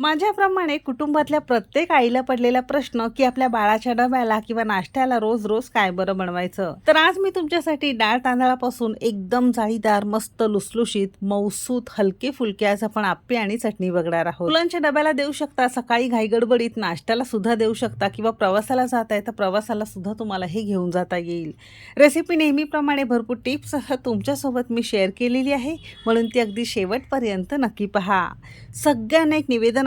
माझ्याप्रमाणे कुटुंबातल्या प्रत्येक आईला पडलेला प्रश्न की आपल्या बाळाच्या डब्याला किंवा नाश्त्याला रोज रोज काय बरं बनवायचं? तर आज मी तुमच्यासाठी डाळ तांदळापासून एकदम जाळीदार मस्त लुसलुशीत मौसूत हलके फुलके आज आपण आप्पे आणि चटणी बघणार आहोत. मुलांच्या डब्याला देऊ शकता सकाळी घाईगडबडीत नाश्त्याला सुद्धा देऊ शकता किंवा प्रवासाला जात आहे तर प्रवासाला सुद्धा तुम्हाला हे घेऊन जाता येईल. रेसिपी नेहमीप्रमाणे भरपूर टिप्ससह तुमच्यासोबत मी शेअर केलेली आहे. म्हणून ती अगदी शेवटपर्यंत नक्की पहा. सगळ्यांना एक निवेदन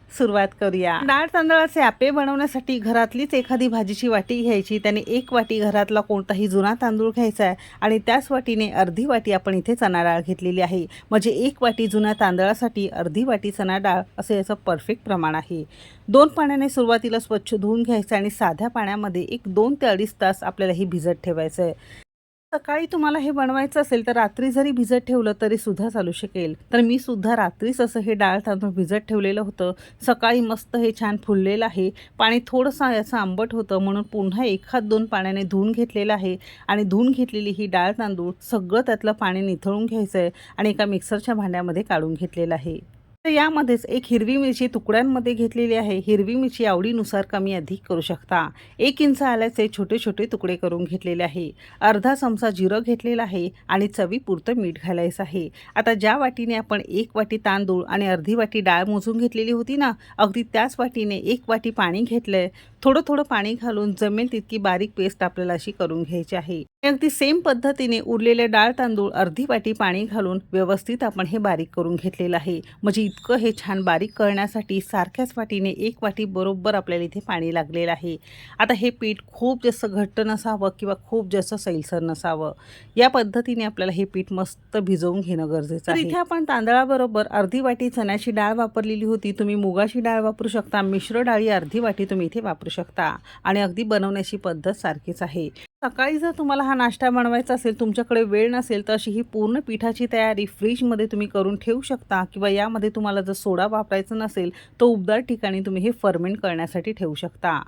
सुरुवात करूया. डाळ तांदळाचे आपे बनवण्यासाठी घरातलीच एखादी भाजीची वाटी घ्यायची. त्याने एक वाटी घरातला कोणताही जुना तांदूळ घ्यायचा आहे आणि त्याच वाटीने अर्धी वाटी आपण इथे चणा डाळ घेतलेली आहे. म्हणजे एक वाटी जुन्या तांदळासाठी अर्धी वाटी चणा डाळ असं याचं परफेक्ट प्रमाण आहे. दोन पाण्याने सुरुवातीला स्वच्छ धुवून घ्यायचं आणि साध्या पाण्यामध्ये एक दोन ते अडीच तास आपल्याला ही भिजत ठेवायचं आहे सकाळी तुम्हाला हे बनवायचं असेल तर रात्री जरी भिजत ठेवलं तरी सुद्धा चालू शकेल. तर मी सुद्धा रात्रीच असं हे डाळ तांदूळ भिजत ठेवलेलं होतं. सकाळी मस्त हे छान फुललेलं आहे. पाणी थोडंसं याचं आंबट होतं म्हणून पुन्हा एखाद दोन पाण्याने धुवून घेतलेलं आहे. आणि धुवून घेतलेली ही डाळ तांदूळ सगळं त्यातलं पाणी निथळून घ्यायचं आहे आणि एका मिक्सरच्या भांड्यामध्ये काढून घेतलेलं आहे. तर यामध्येच एक हिरवी मिरची तुकड्यांमध्ये घेतलेली आहे. हिरवी मिरची आवडीनुसार कमी अधिक करू शकता. एक इंच आल्याचे छोटे छोटे तुकडे करून घेतलेले आहे. अर्धा चमचा जिरं घेतलेला आहे आणि चवीपुरतं मीठ घालायचं आहे. आता ज्या वाटीने आपण एक वाटी तांदूळ आणि अर्धी वाटी डाळ मोजून घेतलेली होती ना अगदी त्याच वाटीने एक वाटी पाणी घेतलंय. थोडं थोडं पाणी घालून जमेल तितकी बारीक पेस्ट आपल्याला अशी करून घ्यायची आहे. अगदी सेम पद्धतीने उरलेले डाळ तांदूळ अर्धी वाटी पाणी घालून व्यवस्थित आपण हे बारीक करून घेतलेलं आहे. म्हणजे इतकं हे छान बारीक करण्यासाठी सारख्याच वाटीने एक वाटी बरोबर आपल्याला इथे पाणी लागलेलं आहे. आता हे पीठ खूप जास्त घट्ट नसावं किंवा खूप जास्त सैलसर नसावं. या पद्धतीने आपल्याला हे पीठ मस्त भिजवून घेणं गरजेचं आहे. इथे आपण तांदळाबरोबर अर्धी वाटी चण्याची डाळ वापरलेली होती. तुम्ही मुगाची डाळ वापरू शकता मिश्र डाळी अर्धी वाटी तुम्ही इथे वापरू शकता. आणि अगदी बनवण्याची पद्धत सारखीच आहे. सकाळी जर तुम्हाला हा नाश्ता बनवायचा असेल तुमच्याकडे वेळ नसेल तर अशी ही पूर्ण पिठाची तयारी फ्रीजमध्ये तुम्ही करून ठेवू शकता किंवा यामध्ये तुम्हाला जर सोडा वापरायचा नसेल तो उबदार ठिकाणी तुम्ही हे फर्मेंट करण्यासाठी ठेवू शकता.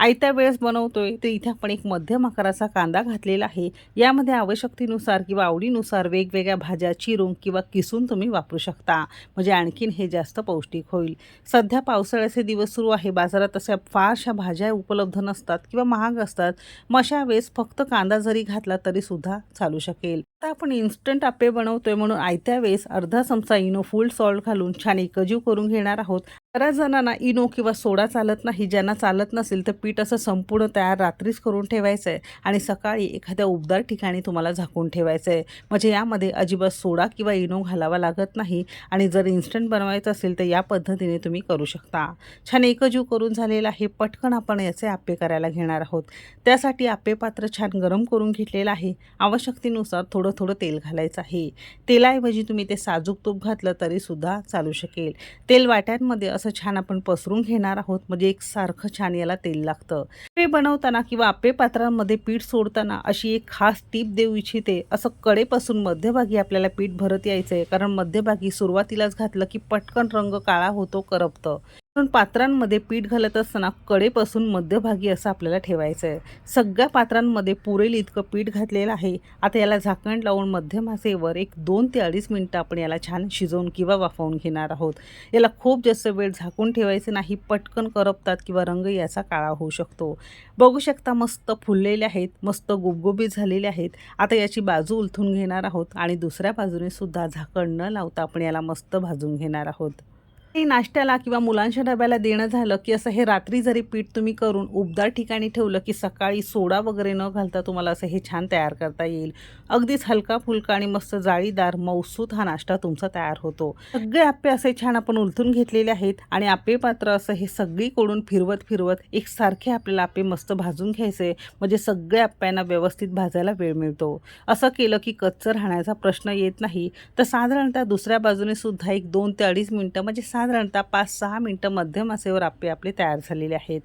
आयत्या वेळेस बनवतोय तर इथे आपण एक मध्यम आकाराचा कांदा घातलेला आहे. यामध्ये आवश्यकतेनुसार किंवा आवडीनुसार वेगवेगळ्या भाज्या चिरून किंवा किसून तुम्ही वापरू शकता. म्हणजे आणखीन हे जास्त पौष्टिक होईल. सध्या पावसाळ्याचे दिवस सुरू आहे. बाजारात अशा फारशा भाज्या उपलब्ध नसतात किंवा महाग असतात. मग अशा वेळेस फक्त कांदा जरी घातला तरीसुद्धा चालू शकेल. आता आपण इन्स्टंट आप्पे बनवतोय म्हणून आयत्या वेळेस अर्धा चमचा इनो फुल सॉल्ट घालून छान एकजीव करून घेणार आहोत. बऱ्याच जणांना इनो किंवा सोडा चालत नाही. ज्यांना चालत नसेल तर पीठ असं संपूर्ण तयार रात्रीच करून ठेवायचं आहे आणि सकाळी एखाद्या उबदार ठिकाणी तुम्हाला झाकून ठेवायचं आहे म्हणजे यामध्ये अजिबात सोडा किंवा इनो घालावा लागत नाही आणि जर इन्स्टंट बनवायचं असेल तर या पद्धतीने तुम्ही करू शकता. छान एकजीव करून झालेला आहे पटकन आपण याचे आप्पे करायला घेणार आहोत. त्यासाठी आप्पे पात्र छान गरम करून घेतलेलं आहे. आवश्यकतेनुसार थोडं थोडं तेल घालायचं आहे. तेलाऐवजी तुम्ही ते साजूक तूप घातलं तरीसुद्धा चालू शकेल. तेल वाट्यांमध्ये असं छान आपण पसरून घेणार आहोत म्हणजे एक सारखं छान याला तेल लागतं. ते बनवताना किंवा आप्पे पात्रांमध्ये पीठ सोडताना अशी एक खास टीप देऊ इच्छिते. असं कडेपासून मध्यभागी आपल्याला पीठ भरत यायचं आहे कारण मध्यभागी सुरुवातीलाच घातलं की पटकन रंग काळा होतो करपतं. म्हणून पात्रांमध्ये पीठ घालत असताना कडेपासून मध्यभागी असं आपल्याला ठेवायचं आहे सगळ्या पात्रांमध्ये पुरेल इतकं पीठ घातलेलं आहे. आता याला झाकण लावून मध्यमासेवर एक दोन ते अडीच मिनटं आपण याला छान शिजवून किंवा वाफवून घेणार आहोत. याला खूप जास्त वेळ झाकून ठेवायचं नाही पटकन करपतात किंवा रंग याचा काळा होऊ शकतो. बघू शकता मस्त फुललेले आहेत मस्त गुबगुबीत झालेले आहेत. आता याची बाजू उलथून घेणार आहोत आणि दुसऱ्या बाजूने सुद्धा झाकण न लावता आपण याला मस्त भाजून घेणार आहोत. हे नाश्त्याला किंवा मुलांच्या डब्याला देणं झालं की असं हे रात्री जरी पीठ तुम्ही करून उबदार ठिकाणी ठेवलं की सकाळी सोडा वगैरे न घालता तुम्हाला असं हे छान तयार करता येईल. अगदीच हलका फुलका आणि मस्त जाळीदार मौसूत हा नाश्ता तुमचा तयार होतो. सगळे आप्पे असे छान आपण उलथून घेतलेले आहेत आणि आप्पे पात्र असं हे सगळीकडून फिरवत फिरवत एकसारखे आपल्याला आप्पे मस्त भाजून घ्यायचे म्हणजे सगळ्या आप्प्यांना व्यवस्थित भाजायला वेळ मिळतो. असं केलं की कच्चं राहण्याचा प्रश्न येत नाही. तर साधारणतः दुसऱ्या बाजूने सुद्धा एक दोन ते अडीच मिनटं म्हणजे साधारण साधारणतः पाच सहा मिनटं मध्यम असेवर आप्पे आपले तयार झालेले आहेत.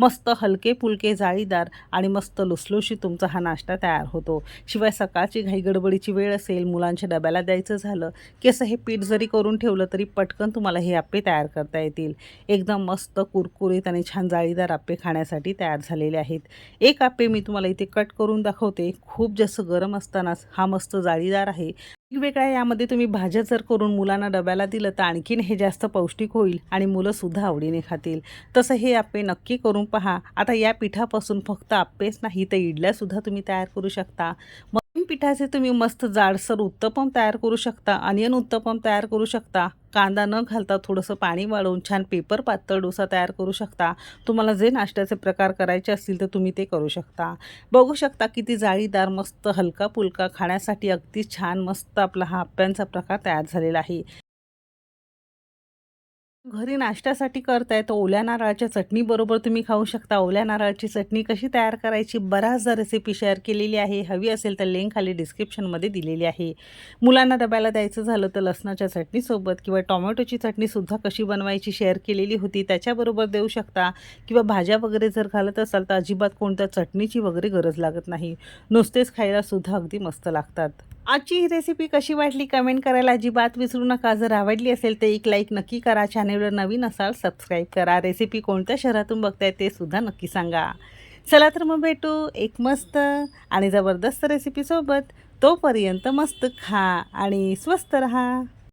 मस्त हलके फुलके जाळीदार आणि मस्त लुसलुशी तुमचा हा नाश्ता तयार होतो. शिवाय सकाळची घाई गडबडीची वेळ असेल मुलांच्या डब्याला द्यायचं झालं की असं हे पीठ जरी करून ठेवलं तरी पटकन तुम्हाला हे आप्पे तयार करता येतील. एकदम मस्त कुरकुरीत आणि छान जाळीदार आप्पे खाण्यासाठी तयार झालेले आहेत. एक आप्पे मी तुम्हाला इथे कट करून दाखवते. खूप जास्त गरम असतानाच हा मस्त जाळीदार आहे. वेगवेगळ्या यामध्ये तुम्ही भाज्या जर करून मुलांना डब्याला दिलं तर आणखीन हे जास्त पौष्टिक होईल आणि मुलंसुद्धा आवडीने खातील. तसं हे आप्पे नक्की करून पहा. आता या पिठापासून फक्त आप्पेच नाही तर इडल्यासुद्धा तुम्ही तयार करू शकता. मग पिठाचे तुम्ही मस्त जाडसर उत्तपम तयार करू शकता अनियन उत्तपम तयार करू शकता. कांदा न घालता थोडंसं पाणी वाळवून छान पेपर पातळ डोसा तयार करू शकता. तुम्हाला जे नाश्त्याचे प्रकार करायचे असतील तर तुम्ही ते करू शकता. बघू शकता किती जाळीदार मस्त हलका पुलका खाण्यासाठी अगदी छान मस्त आपला हा आप्यांचा प्रकार तयार झालेला आहे. घरी नाश्त्यासाठी करताय तर ओल्या नारळाच्या चटणीबरोबर तुम्ही खाऊ शकता. ओल्या नारळाची चटणी कशी तयार करायची? बऱ्याचदा रेसिपी शेअर केलेली आहे. हवी असेल तर लिंक खाली डिस्क्रिप्शनमध्ये दिलेली आहे. मुलांना डब्याला द्यायचं झालं तर लसणाच्या चटणीसोबत किंवा टोमॅटोची चटणीसुद्धा कशी बनवायची शेअर केलेली होती त्याच्याबरोबर देऊ शकता. किंवा भाज्या वगैरे जर घालत असाल तर अजिबात कोणत्या चटणीची वगैरे गरज लागत नाही. नुसतेच खायलासुद्धा अगदी मस्त लागतात. आजची ही रेसिपी कशी वाटली कमेंट करायला अजिबात विसरू नका. जर आवडली असेल तर एक लाईक नक्की करा. चॅनेलवर नवीन असाल सबस्क्राईब करा. रेसिपी कोणत्या शहरातून बघताय ते सुद्धा नक्की सांगा. चला तर मग भेटू एक मस्त आणि जबरदस्त रेसिपीसोबत तोपर्यंत मस्त खा आणि स्वस्त रहा.